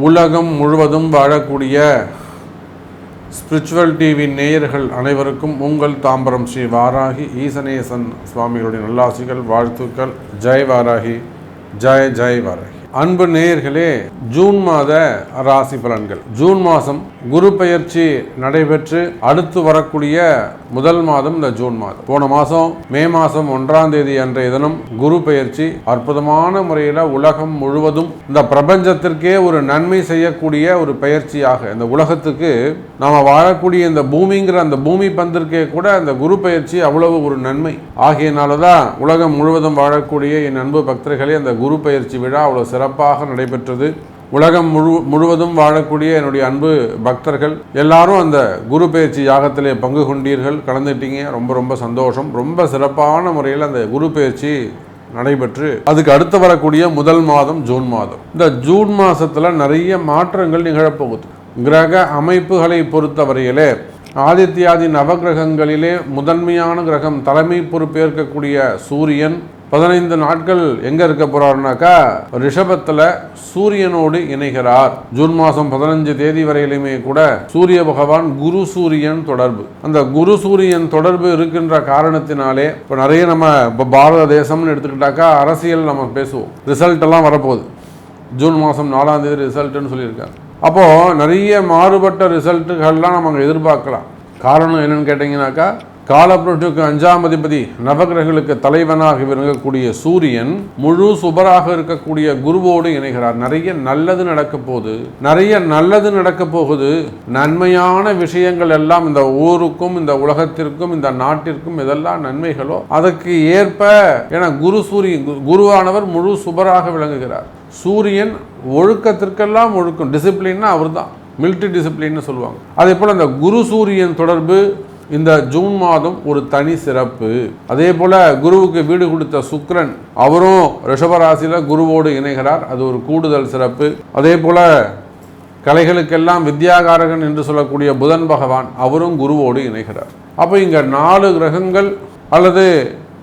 உலகம் முழுவதும் வாழக்கூடிய ஸ்பிரிச்சுவல் டிவி நேயர்கள் அனைவருக்கும் உங்கள் தாம்பரம் ஸ்ரீ வாராகி ஈசனேசன் சுவாமிகளுடைய நல்லாசிகள் வாழ்த்துக்கள். ஜெய் வாராகி. ஜெய் ஜெய் வாராகி. அன்பு நேயர்களே ஜூன் மாத ராசி பலன்கள். ஜூன் மாதம் குரு பெயர்ச்சி நடைபெற்று அடுத்து வரக்கூடிய முதல் மாதம் இந்த ஜூன் மாதம். போன மாதம் மே மாதம் ஒன்றாம் தேதி அன்றைய தினம் குரு பெயர்ச்சி அற்புதமான முறையில் உலகம் முழுவதும் இந்த பிரபஞ்சத்திற்கே ஒரு நன்மை செய்யக்கூடிய ஒரு பயிற்சியாக இந்த உலகத்துக்கு நாம் வாழக்கூடிய இந்த பூமிங்கிற அந்த பூமி பந்திற்கே கூட அந்த குரு பயிற்சி அவ்வளவு ஒரு நன்மை. ஆகியனால தான் உலகம் முழுவதும் வாழக்கூடிய என் அன்பு பக்தர்களே அந்த குரு பயிற்சி விழா அவ்வளோ சிறப்பாக நடைபெற்றது. உலகம் முழு முழுவதும் வாழக்கூடிய என்னுடைய அன்பு பக்தர்கள் எல்லாரும் அந்த குரு பயிற்சி யாகத்திலே பங்கு கொண்டீர்கள். கலந்துட்டீங்க ரொம்ப ரொம்ப சந்தோஷம். ரொம்ப சிறப்பான முறையில் அந்த குரு பயிற்சி நடைபெற்று அதுக்கு அடுத்து வரக்கூடிய முதல் மாதம் ஜூன் மாதம். இந்த ஜூன் மாதத்தில் நிறைய மாற்றங்கள் நிகழப்போகுது. கிரக அமைப்புகளை பொறுத்தவரையிலே ஆதித்யாதி நவகிரகங்களிலே முதன்மையான கிரகம் தலைமை பொறுப்பேற்கக்கூடிய சூரியன் பதினைந்து நாட்கள் எங்க இருக்க போறாருனாக்கா ரிஷபத்துல சூரியனோடு இணைகிறார். ஜூன் மாதம் பதினஞ்சு தேதி வரையிலுமே கூட சூரிய பகவான் குரு சூரியன் தொடர்பு. அந்த குரு சூரியன் தொடர்பு இருக்கின்ற காரணத்தினாலே இப்போ நிறைய நம்ம இப்போ பாரத தேசம்னு எடுத்துக்கிட்டாக்கா அரசியல் நம்ம பேசுவோம். ரிசல்ட் எல்லாம் வரப்போகுது. ஜூன் மாதம் நாலாம் தேதி ரிசல்ட்னு சொல்லியிருக்காங்க அப்போது நிறைய மாறுபட்ட ரிசல்ட்டுகள்லாம் நம்ம அங்கே எதிர்பார்க்கலாம். காரணம் என்னன்னு கேட்டிங்கனாக்கா காலப்புரட்சிக்கு அஞ்சாம் அதிபதி நவகிரகங்களுக்கு தலைவனாக விளங்கக்கூடிய சூரியன் முழு சுபராக இருக்கக்கூடிய குருவோடு இணைகிறார். நிறைய நல்லது நடக்க போகுது. நிறைய நல்லது நடக்க போகுது. நன்மையான விஷயங்கள் எல்லாம் இந்த ஊருக்கும் இந்த உலகத்திற்கும் இந்த நாட்டிற்கும் இதெல்லாம் நன்மைகளோ அதற்கு ஏற்ப என குரு சூரியன் குருவானவர் முழு சுபராக விளங்குகிறார். சூரியன் ஒழுக்கத்திற்கெல்லாம் ஒழுக்கம். டிசிப்ளின்னா அவர் தான் மிலிட்ரி டிசிப்ளின்னு சொல்லுவாங்க. அதே போல் அந்த குரு சூரியன் தொடர்பு இந்த ஜூன் மாதம் ஒரு தனி சிறப்பு. அதே போல குருவுக்கு வீடு கொடுத்த சுக்ரன் அவரும் ரிஷபராசியில் குருவோடு இணைகிறார். அது ஒரு கூடுதல் சிறப்பு. அதே போல கலைகளுக்கெல்லாம் வித்யாகாரகன் என்று சொல்லக்கூடிய புதன் பகவான் அவரும் குருவோடு இணைகிறார். அப்போ இங்க நாலு கிரகங்கள் அல்லது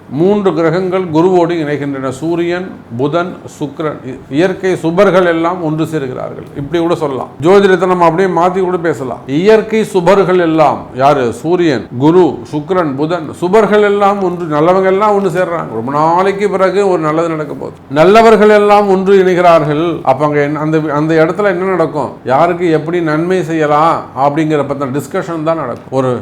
மூன்று கிரகங்கள் குருவோடு இணைகின்றன. சூரியன் புதன் சுக்கிரன். இ- இயற்கை சுபர்கள் எல்லாம் ஒன்று சேர்கிறார்கள். இப்படி கூட சொல்லலாம். ஜோதிடத்தை நம்ம அப்படியே மாத்தி கூட பேசலாம். இயற்கை சுபர்கள் எல்லாம் யாரு? சூரியன் குரு சுக்ரன் புதன். சுபர்கள் எல்லாம் ஒன்று நல்லவங்க எல்லாம் ஒன்று சேர்றாங்க. ரொம்ப நாளைக்கு பிறகு ஒரு நல்லது நடக்க போகுது. நல்லவர்கள் எல்லாம் ஒன்று இணைகிறார்கள். அப்ப அங்க அந்த அந்த இடத்துல என்ன நடக்கும்? யாருக்கு எப்படி நன்மை செய்யலாம் அப்படிங்கிற பத்தின டிஸ்கஷன் தான் நடக்கும். ஒரு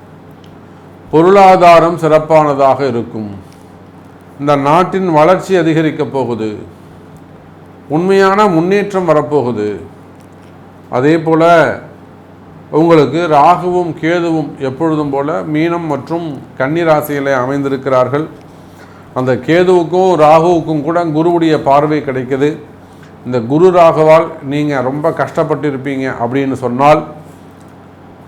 பொருளாதாரம் சிறப்பானதாக இருக்கும். இந்த நாட்டின் வளர்ச்சி அதிகரிக்கப் போகுது. உண்மையான முன்னேற்றம் வரப்போகுது. அதே போல் உங்களுக்கு ராகுவும் கேதுவும் எப்பொழுதும் போல மீனம் மற்றும் கன்னி ராசியிலே அமைந்திருக்கிறார்கள். அந்த கேதுவுக்கும் ராகுவுக்கும் கூட குருவுடைய பார்வை கிடைக்குது. இந்த குரு ராகுவால் நீங்கள் ரொம்ப கஷ்டப்பட்டிருப்பீங்க அப்படின்னு சொன்னால்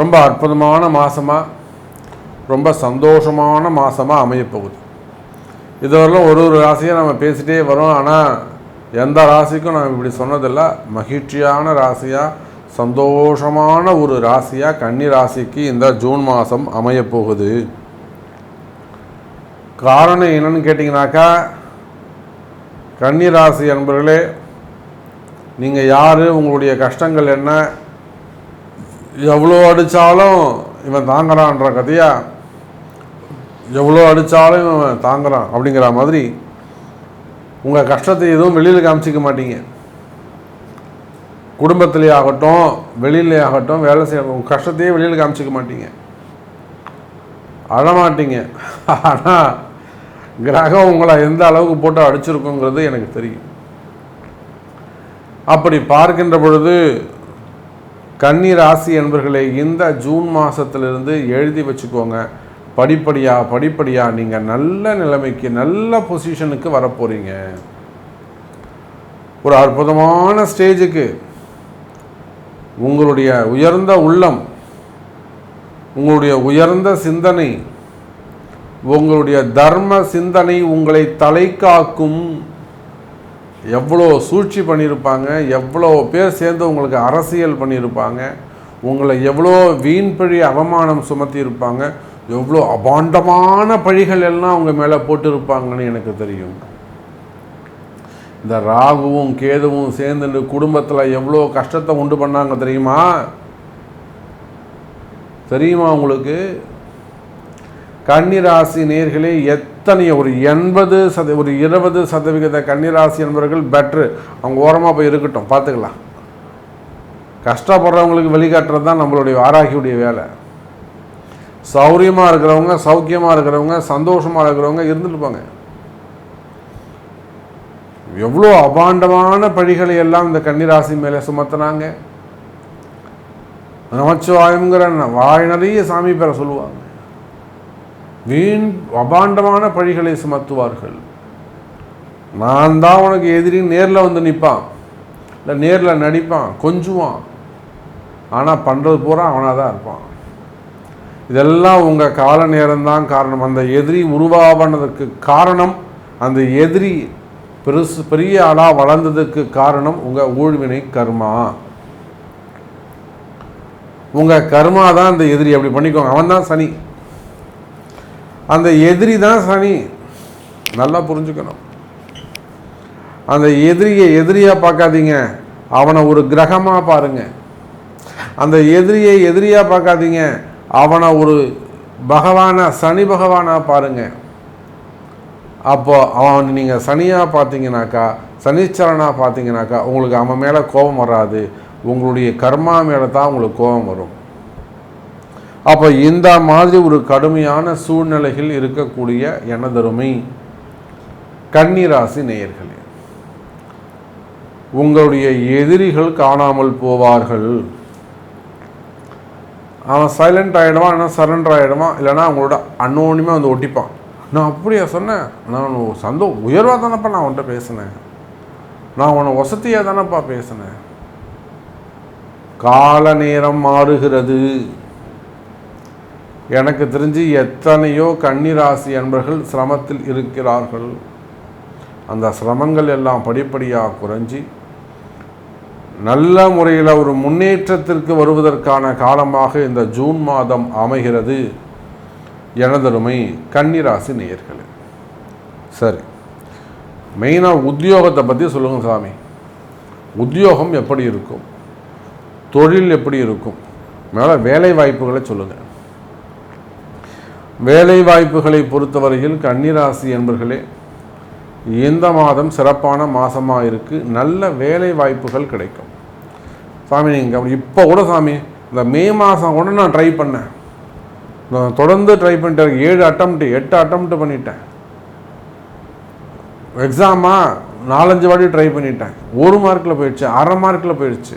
ரொம்ப அற்புதமான மாதமாக ரொம்ப சந்தோஷமான மாதமாக அமையப்போகுது. இதுவரையிலும் ஒரு ஒரு ராசியை நம்ம பேசிட்டே வரோம். ஆனால் எந்த ராசிக்கும் நான் இப்படி சொன்னதில்லை. மகிழ்ச்சியான ராசியாக சந்தோஷமான ஒரு ராசியாக கன்னி ராசிக்கு இந்த ஜூன் மாதம் அமையப்போகுது. காரணம் என்னன்னு கேட்டிங்கனாக்கா கன்னி ராசி அன்பர்களே நீங்கள் யார் உங்களுடைய கஷ்டங்கள் என்ன எவ்வளோ அடித்தாலும் இவன் தாங்குறான்ற கதையா? எவ்வளோ அடித்தாலும் இவன் தாங்குறான் அப்படிங்கிற மாதிரி உங்கள் கஷ்டத்தை எதுவும் வெளியில் காமிச்சிக்க மாட்டீங்க. குடும்பத்திலே ஆகட்டும் வெளியிலே ஆகட்டும் வேலை செய்ய உங்கள் கஷ்டத்தையே வெளியில் காமிச்சிக்க மாட்டீங்க. அழமாட்டீங்க. ஆனால் கிரகம் உங்களை எந்த அளவுக்கு போட்டு அடிச்சிருக்குங்கிறது எனக்கு தெரியும். அப்படி பார்க்கின்ற பொழுது கன்னி ராசி என்பர்களே இந்த ஜூன் மாதத்துலேருந்து எழுதி வச்சுக்கோங்க. படிப்படியாக படிப்படியாக நீங்கள் நல்ல நிலைமைக்கு நல்ல பொசிஷனுக்கு வரப்போகிறீங்க ஒரு அற்புதமான ஸ்டேஜுக்கு உங்களுடைய உயர்ந்த உள்ளம் உங்களுடைய உயர்ந்த சிந்தனை உங்களுடைய தர்ம சிந்தனை உங்களை தலை காக்கும் எவ்வளோ சூழ்ச்சி பண்ணியிருப்பாங்க எவ்வளோ பேர் சேர்ந்து உங்களுக்கு அரசியல் பண்ணியிருப்பாங்க உங்களை எவ்வளோ வீண்பழி அவமானம் சுமத்தி இருப்பாங்க எவ்வளோ அபாண்டமான பழிகள் எல்லாம் அவங்க மேலே போட்டிருப்பாங்கன்னு எனக்கு தெரியும். இந்த ராகுவும் கேதுவும் சேர்ந்து குடும்பத்தில் எவ்வளோ கஷ்டத்தை உண்டு பண்ணாங்க தெரியுமா? தெரியுமா உங்களுக்கு? கன்னிராசி நேர்களே எத்தனை ஒரு எண்பது சத ஒரு இருபது சதவிகித கன்னிராசி என்பவர்கள் பெட்ரு அவங்க ஓரமாக போய் இருக்கட்டும் பார்த்துக்கலாம். கஷ்டப்படுறவங்களுக்கு வழிகாட்டுறது தான் நம்மளுடைய ஆராகியுடைய வேலை. சௌரியமாக இருக்கிறவங்க சௌக்கியமாக இருக்கிறவங்க சந்தோஷமாக இருக்கிறவங்க இருந்துருப்பாங்க எவ்வளோ அபாண்டமான பழிகளை எல்லாம் இந்த கன்னிராசி மேலே சுமத்துனாங்க நமச்சிவாயம்ங்கிற வாய் நிறைய சாமி பேரை சொல்லுவாங்க. வீண் அபாண்டமான பழிகளை சுமத்துவார்கள். நான் தான் உனக்கு எதிரி நேரில் வந்து நிற்பான் இல்லை நேரில் நடிப்பான் கொஞ்சுவான். ஆனால் பண்ணுறது பூரா அவனாக தான் இருப்பான். இதெல்லாம் உங்கள் கால நேரம்தான் காரணம். அந்த எதிரி உருவாவனதுக்கு காரணம் அந்த எதிரி பெருசு பெரிய ஆளாக வளர்ந்ததுக்கு காரணம் உங்கள் ஊழ்வினை கர்மா. உங்கள் கர்மா தான் அந்த எதிரி. அப்படி பண்ணிக்கோங்க. அவன் தான் சனி. அந்த எதிரி தான் சனி. நல்லா புரிஞ்சுக்கணும். அந்த எதிரியை எதிரியாக பார்க்காதீங்க. அவனை ஒரு கிரகமாக பாருங்க. அந்த எதிரியை எதிரியாக பார்க்காதீங்க. அவனை ஒரு பகவானா சனி பகவானா பாருங்க. அப்போ அவன் நீங்கள் சனியாக பார்த்தீங்கன்னாக்கா சனீச்சரனாக பார்த்தீங்கனாக்கா உங்களுக்கு அவன் மேலே கோபம் வராது. உங்களுடைய கர்மா மேலே தான் உங்களுக்கு கோபம் வரும். அப்போ இந்த மாதிரி ஒரு கடுமையான சூழ்நிலைகள் இருக்கக்கூடிய எனதருமை கன்னிராசி நேயர்களே உங்களுடைய எதிரிகள் காணாமல் போவார்கள். அவன் சைலண்ட் ஆகிடுவான் இல்லைனா சரண்டர் ஆகிடுவான் இல்லைனா அவங்களோட அன்னோனிமே வந்து ஒட்டிப்பான். நான் அப்படியா சொன்னேன்? நான் சந்தோ உயர்வாக தானேப்பா நான் உன்ட்ட பேசினேன். நான் உன்னை வசதியாக தானப்பா பேசினேன். கால நேரம் மாறுகிறது. எனக்கு தெரிஞ்சு எத்தனையோ கன்னிராசி அன்பர்கள் சிரமத்தில் இருக்கிறார்கள். அந்த சிரமங்கள் எல்லாம் படிப்படியாக குறைஞ்சி நல்ல முறையில் ஒரு முன்னேற்றத்திற்கு வருவதற்கான காலமாக இந்த ஜூன் மாதம் அமைகிறது. எனதருமை கன்னிராசி நேயர்களே. சரி மெயினாக உத்தியோகத்தை பற்றி சொல்லுங்கள் சாமி. உத்தியோகம் எப்படி இருக்கும்? தொழில் எப்படி இருக்கும்? மேலே வேலை வாய்ப்புகளை சொல்லுங்கள் வேலை வாய்ப்புகளை பொறுத்தவரையில் கன்னிராசி என்பர்களே இந்த மாதம் சிறப்பான மாதமாக இருக்குது நல்ல வேலை வாய்ப்புகள் கிடைக்கும். சாமி நீங்கள் இப்போ கூட சாமி இந்த மே மாதம் கூட நான் ட்ரை பண்ணேன். நான் தொடர்ந்து ட்ரை பண்ணிட்டேன் ஏழு அட்டம்ப்ட் எட்டு அட்டம்ப்ட் பண்ணிட்டேன். எக்ஸாமா நாலஞ்சு வாட்டி ட்ரை பண்ணிட்டேன். ஒரு மார்க்கில் போயிடுச்சு அரை மார்க்கில் போயிடுச்சு.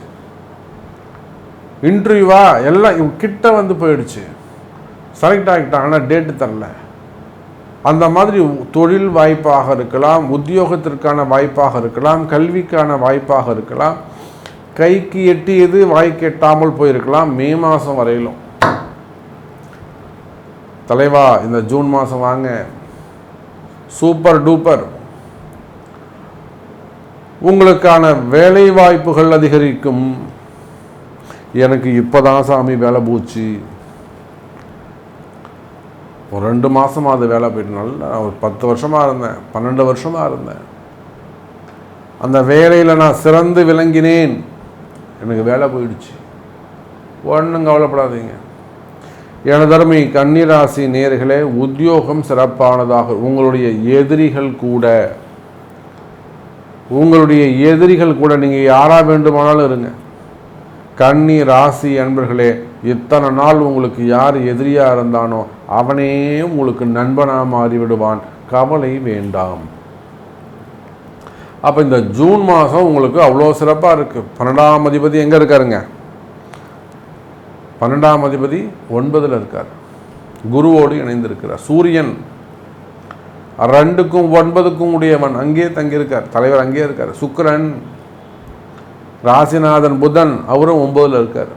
இன்டர்வியூவா எல்லாம் கிட்ட வந்து போயிடுச்சு. செலக்ட் ஆகிட்டான் ஆனால் டேட்டு தரல. அந்த மாதிரி தொழில் வாய்ப்பாக இருக்கலாம் உத்தியோகத்திற்கான வாய்ப்பாக இருக்கலாம் கல்விக்கான வாய்ப்பாக இருக்கலாம் கைக்கு எட்டியது வாய்க்கு எட்டாமல் போயிருக்கலாம் மே மாதம் வரையிலும். தலைவா இந்த ஜூன் மாதம் வாங்க. Super duper. உங்களுக்கான வேலை வாய்ப்புகள் அதிகரிக்கும். எனக்கு இப்போதான் சாமி வேலை போச்சு. ஒரு ரெண்டு மாதமாக அது வேலை போயிட்டு நல்லா ஒரு பத்து வருஷமாக இருந்தேன் பன்னெண்டு வருஷமாக இருந்தேன். அந்த வேலையில் நான் சிறந்து விளங்கினேன். எனக்கு வேலை போயிடுச்சு. ஒன்றும் கவலைப்படாதீங்க. எனதருமை கன்னிராசி நேர்களே உத்தியோகம் சிறப்பானதாக உங்களுடைய எதிரிகள் கூட உங்களுடைய எதிரிகள் கூட நீங்கள் யாராக வேண்டுமானாலும் இருங்க. கன்னி ராசி அன்பர்களே இத்தனை நாள் உங்களுக்கு யார் எதிரியாக இருந்தானோ அவனே உங்களுக்கு நண்பனாக மாறிவிடுவான். கவலை வேண்டாம். அப்போ இந்த ஜூன் மாதம் உங்களுக்கு அவ்வளோ சிறப்பாக இருக்குது பன்னெண்டாம் அதிபதி எங்கே இருக்காருங்க? பன்னெண்டாம் அதிபதி ஒன்பதில் இருக்கார். குருவோடு இணைந்திருக்கிறார். சூரியன் ரெண்டுக்கும் ஒன்பதுக்கும் உடையவன். அங்கேயே தங்கியிருக்கார். தலைவர் அங்கேயே இருக்கார். சுக்கரன் ராசிநாதன் புதன் அவரும் ஒம்பதில் இருக்கார்.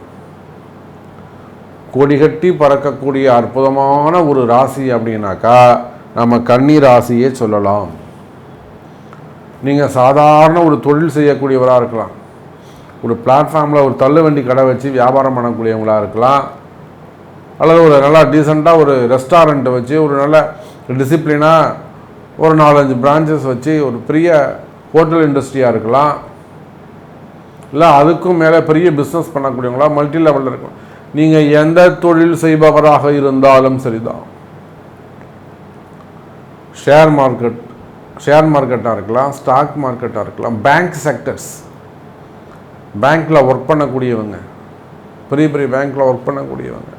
கொடிகட்டி பறக்கக்கூடிய அற்புதமான ஒரு ராசி அப்படின்னாக்கா நம்ம கன்னி ராசியே சொல்லலாம். நீங்கள் சாதாரண ஒரு தொழில் செய்யக்கூடியவராக இருக்கலாம். ஒரு பிளாட்ஃபார்மில் ஒரு தள்ளுவண்டி கடை வச்சு வியாபாரம் பண்ணக்கூடியவங்களாக இருக்கலாம். அல்லது ஒரு நல்லா டீசெண்டாக ஒரு ரெஸ்டாரண்ட்டை வச்சு ஒரு நல்ல டிசிப்ளினாக ஒரு நாலஞ்சு பிரான்ச்சஸ் வச்சு ஒரு பெரிய ஹோட்டல் இண்டஸ்ட்ரியாக இருக்கலாம். இல்லை அதுக்கும் மேலே பெரிய பிஸ்னஸ் பண்ணக்கூடியவங்களா மல்டி லெவலில் இருக்கும் நீங்கள் எந்த தொழில் செய்பவராக இருந்தாலும் சரிதான். ஷேர் மார்க்கெட் ஷேர் மார்க்கெட்டாக இருக்கலாம் ஸ்டாக் மார்க்கெட்டாக இருக்கலாம் பேங்க் செக்டர்ஸ் பேங்க்கில் ஒர்க் பண்ணக்கூடியவங்க பெரிய பெரிய பேங்க்கில் ஒர்க் பண்ணக்கூடியவங்க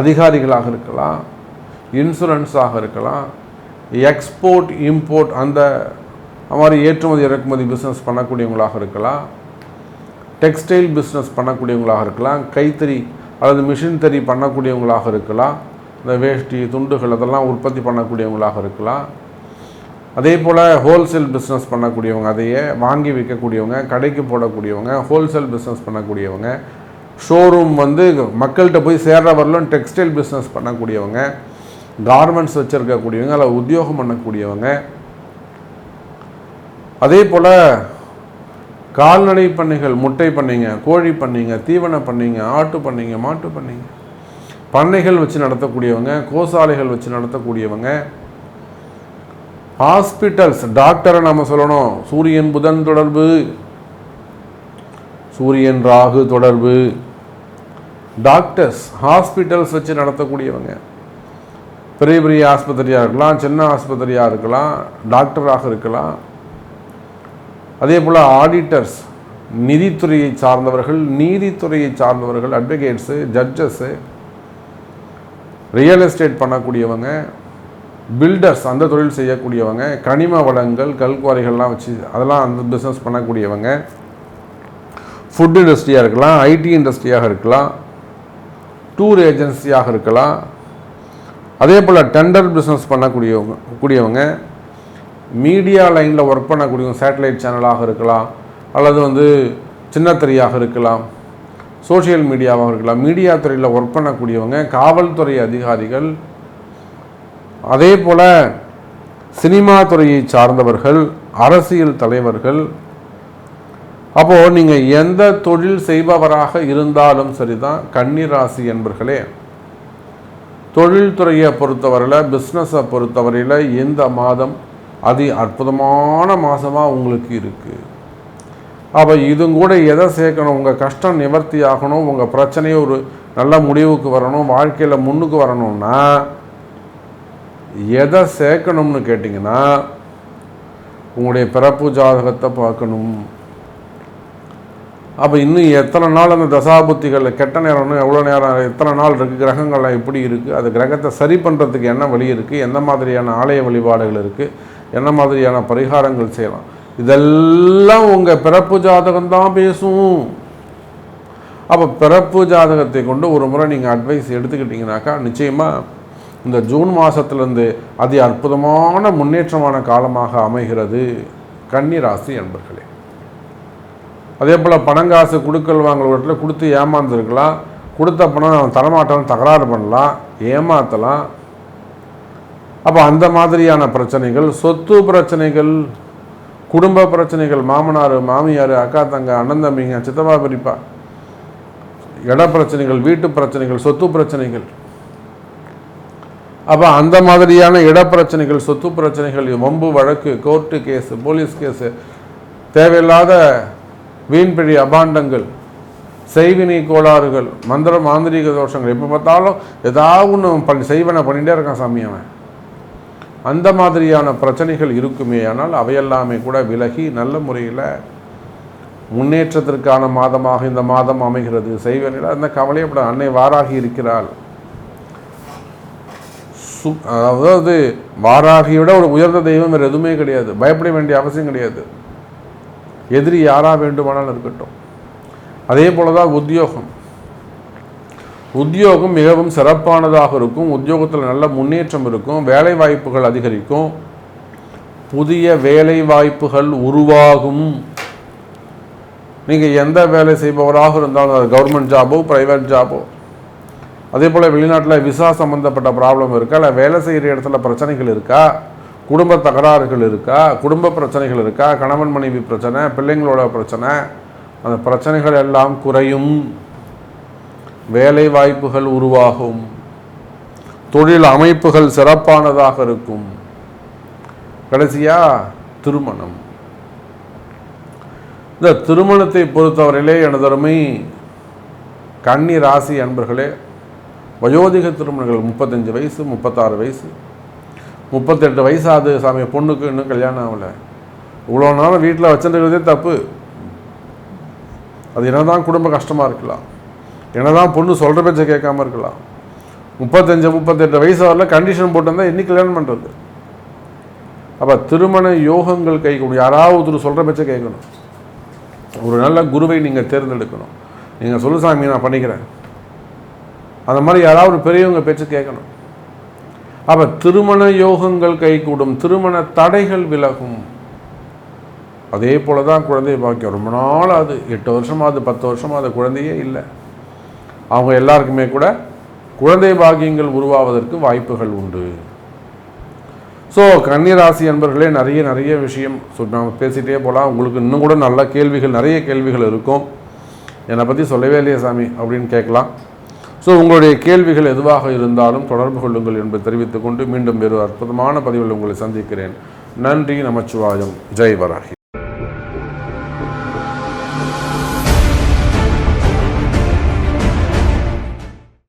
அதிகாரிகளாக இருக்கலாம் இன்சூரன்ஸாக இருக்கலாம் எக்ஸ்போர்ட் இம்போர்ட் அந்த மாதிரி ஏற்றுமதி இறக்குமதி பிஸ்னஸ் பண்ணக்கூடியவங்களாக இருக்கலாம். டெக்ஸ்டைல் பிஸ்னஸ் பண்ணக்கூடியவங்களாக இருக்கலாம் கைத்தறி அல்லது மிஷின் தறி பண்ணக்கூடியவங்களாக இருக்கலாம் இந்த வேஷ்டி துண்டுகள் அதெல்லாம் உற்பத்தி பண்ணக்கூடியவங்களாக இருக்கலாம். அதே போல் ஹோல்சேல் பிஸ்னஸ் பண்ணக்கூடியவங்க அதையே வாங்கி விற்கக்கூடியவங்க கடைக்கு போடக்கூடியவங்க ஹோல்சேல் பிஸ்னஸ் பண்ணக்கூடியவங்க. ஷோரூம் வந்து மக்கள்கிட்ட போய் சேர்ற வரலும் டெக்ஸ்டைல் பிஸ்னஸ் பண்ணக்கூடியவங்க. கார்மெண்ட்ஸ் வச்சுருக்கக்கூடியவங்க அதில் உத்தியோகம் பண்ணக்கூடியவங்க. அதே போல் கால்நடை பண்ணைகள் முட்டை பண்ணைங்க கோழி பண்ணைங்க தீவன பண்ணைங்க ஆட்டு பண்ணைங்க மாட்டு பண்ணைங்க. பண்ணைகள் வச்சு நடத்தக்கூடியவங்க கோசாலைகள் வச்சு நடத்தக்கூடியவங்க. ஹாஸ்பிட்டல்ஸ் டாக்டரை நம்ம சொல்லணும். சூரியன் புதன் தொடர்பு. சூரியன் ராகு தொடர்பு. டாக்டர்ஸ் ஹாஸ்பிட்டல்ஸ் வச்சு நடத்தக்கூடியவங்க. பெரிய பெரிய ஆஸ்பத்திரியாக இருக்கலாம் சின்ன ஆஸ்பத்திரியாக இருக்கலாம் டாக்டராக இருக்கலாம். அதே போல் ஆடிட்டர்ஸ் நிதித்துறையை சார்ந்தவர்கள் நீதித்துறையை சார்ந்தவர்கள் அட்வொகேட்ஸு ஜட்ஜஸ்ஸு ரியல் எஸ்டேட் பண்ணக்கூடியவங்க பில்டர்ஸ் அந்த தொழில் செய்யக்கூடியவங்க கனிம வளங்கள் கல்குவாரிகள்லாம் வச்சு அதெல்லாம் அந்த பிஸ்னஸ் பண்ணக்கூடியவங்க ஃபுட் இண்டஸ்ட்ரியாக இருக்கலாம் ஐடி இண்டஸ்ட்ரியாக இருக்கலாம் டூர் ஏஜென்சியாக இருக்கலாம். அதே போல் டெண்டர் பிஸ்னஸ் பண்ணக்கூடியவங்க கூடியவங்க மீடியா லைனில் ஒர்க் பண்ணக்கூடியவங்க சேட்டலைட் சேனலாக இருக்கலாம் அல்லது வந்து சின்னத்திரையாக இருக்கலாம் சோஷியல் மீடியாவாக இருக்கலாம். மீடியா துறையில் ஒர்க் பண்ணக்கூடியவங்க காவல்துறை அதிகாரிகள் அதே போல் சினிமா துறையை சார்ந்தவர்கள் அரசியல் தலைவர்கள். அப்போது நீங்கள் எந்த தொழில் செய்பவராக இருந்தாலும் சரிதான் கன்னிராசி என்பர்களே. தொழில்துறையை பொறுத்தவரையில் பிஸ்னஸை பொறுத்தவரையில் இந்த மாதம் அது அற்புதமான மாதமாக உங்களுக்கு இருக்குது அப்போ இதுவும் கூட எதை சேர்க்கணும்? உங்கள் கஷ்டம் நிவர்த்தி ஆகணும். உங்கள் பிரச்சனையை ஒரு நல்ல முடிவுக்கு வரணும். வாழ்க்கையில் முன்னுக்கு வரணும்னா எதை சேர்க்கணும்னு கேட்டிங்கன்னா உங்களுடைய பிறப்பு ஜாதகத்தை பார்க்கணும். அப்போ இன்னும் எத்தனை நாள் அந்த தசாபுத்திகளில் கெட்ட நேரம்னு எவ்வளோ நேரம்? எத்தனை நாள் இருக்குது கிரகங்கள்லாம் எப்படி இருக்குது அது கிரகத்தை சரி பண்ணுறதுக்கு என்ன வழி இருக்குது எந்த மாதிரியான ஆலய வழிபாடுகள் இருக்குது என்ன மாதிரியான பரிகாரங்கள் செய்யலாம். இதெல்லாம் உங்கள் பிறப்பு ஜாதகம் தான் பேசும். அப்போ பிறப்பு ஜாதகத்தை கொண்டு ஒரு முறை நீங்கள் அட்வைஸ் எடுத்துக்கிட்டிங்கனாக்கா நிச்சயமாக இந்த ஜூன் மாதத்துலேருந்து அதி அற்புதமான முன்னேற்றமான காலமாக அமைகிறது கன்னி ராசி என்பர்களே அதே போல் பணங்காசு கொடுக்கல் வாங்கல் இடத்துல கொடுத்து ஏமாந்துருக்கலாம். கொடுத்த பணம் அவன் தரமாட்டான்னு தகராறு பண்ணலாம். ஏமாற்றலாம் அப்போ அந்த மாதிரியான பிரச்சனைகள் சொத்து பிரச்சனைகள் குடும்ப பிரச்சனைகள் மாமனார் மாமியார் அக்கா தங்க அண்ணன் தம்பிங்க சித்தப்பா பெரியப்பா இட பிரச்சனைகள் வீட்டு பிரச்சனைகள் சொத்து பிரச்சனைகள். அப்போ அந்த மாதிரியான இட பிரச்சனைகள் சொத்து பிரச்சனைகள் வம்பு வழக்கு கோர்ட்டு கேஸு போலீஸ் கேஸு தேவையில்லாத வீண்பிழி அபாண்டங்கள் செய்வினை கோளாறுகள் மந்திர மாந்திரீக தோஷங்கள் எப்போ பார்த்தாலும் ஏதாவது ஒன்று பண்ணி செய்வனை பண்ணிகிட்டே இருக்கான் சாமி அவன். அந்த மாதிரியான பிரச்சனைகள் இருக்குமே ஆனால் அவையெல்லாமே கூட விலகி நல்ல முறையில் முன்னேற்றத்திற்கான மாதமாக இந்த மாதம் அமைகிறது. செய்வனில் அந்த கவலையப்பட அன்னை வாராகி இருக்கிறாள். சு அதாவது வாராகியோட ஒரு உயர்ந்த தெய்வம் வேறு எதுவுமே கிடையாது. பயப்பட வேண்டிய அவசியம் கிடையாது. எதிரி யாராக வேண்டுமானாலும் இருக்கட்டும். அதே போல தான் உத்தியோகம். உத்தியோகம் மிகவும் சிறப்பானதாக இருக்கும். உத்தியோகத்தில் நல்ல முன்னேற்றம் இருக்கும். வேலை வாய்ப்புகள் அதிகரிக்கும். புதிய வேலை வாய்ப்புகள் உருவாகும். நீங்கள் எந்த வேலை செய்பவராக இருந்தாலும் அது கவர்மெண்ட் ஜாபோ ப்ரைவேட் ஜாபோ அதே போல் வெளிநாட்டில் விசா சம்மந்தப்பட்ட ப்ராப்ளம் இருக்கா? இல்லை வேலை செய்கிற இடத்துல பிரச்சனைகள் இருக்கா? குடும்ப தகராறுகள் இருக்கா? குடும்ப பிரச்சனைகள் இருக்கா? கணவன் மனைவி பிரச்சனை பிள்ளைங்களோட பிரச்சனை. அந்த பிரச்சனைகள் எல்லாம் குறையும். வேலை வாய்ப்புகள் உருவாகும். தொழில் அமைப்புகள் சிறப்பானதாக இருக்கும். கடைசியா திருமணம். இந்த திருமணத்தை பொறுத்தவரையிலே எனதருமை கன்னி ராசி அன்பர்களே வயோதிக திருமணங்கள் முப்பத்தஞ்சு வயசு முப்பத்தாறு வயசு. முப்பத்தெட்டு வயசு ஆகுது சாமி பொண்ணுக்கு இன்னும் கல்யாணம் ஆகலை. இவ்வளோ நாளும் வீட்டில் வச்சுருக்கிறதே தப்பு. அது என்னதான் குடும்ப கஷ்டமாக இருக்கலாம். என்னதான் பொண்ணு சொல்கிற பேச்சை கேட்காம இருக்கலாம். முப்பத்தஞ்சு முப்பத்தெட்டு வயசு வரல கண்டிஷன் போட்டிருந்தா இன்னைக்கு கல்யாணம் பண்ணுறது அப்போ திருமண யோகங்கள் கை யாராவது ஒருத்தர் சொல்கிற பேச்சை கேட்கணும். ஒரு நல்ல குருவை நீங்கள் தேர்ந்தெடுக்கணும். நீங்கள் சொல்லு சாமி நான் பண்ணிக்கிறேன். அந்த மாதிரி யாராவது ஒரு பெரியவங்க பேச்சு கேட்கணும். அப்போ திருமண யோகங்கள் கைகூடும் திருமண தடைகள் விலகும். அதே போல தான் குழந்தை பாக்கியம். ரொம்ப நாள் அது எட்டு வருஷமாவது பத்து வருஷமாவது குழந்தையே இல்லை. அவங்க எல்லாருக்குமே கூட குழந்தை பாகியங்கள் உருவாவதற்கு வாய்ப்புகள் உண்டு. ஸோ கன்னிராசி அன்பர்களே நிறைய நிறைய விஷயம் ஸோ நாம் பேசிகிட்டே போகலாம் உங்களுக்கு இன்னும் கூட நல்ல கேள்விகள் நிறைய கேள்விகள் இருக்கும். என்னை பற்றி சொல்லவே இல்லையே சாமி அப்படின்னு கேட்கலாம். ஸோ உங்களுடைய கேள்விகள் எதுவாக இருந்தாலும் தொடர்பு கொள்ளுங்கள் என்பதை தெரிவித்துக்கொண்டு மீண்டும் வேறு அற்புதமான பதிவில் உங்களை சந்திக்கிறேன். நன்றி நமச்சிவாயம். ஜெய் வராகி.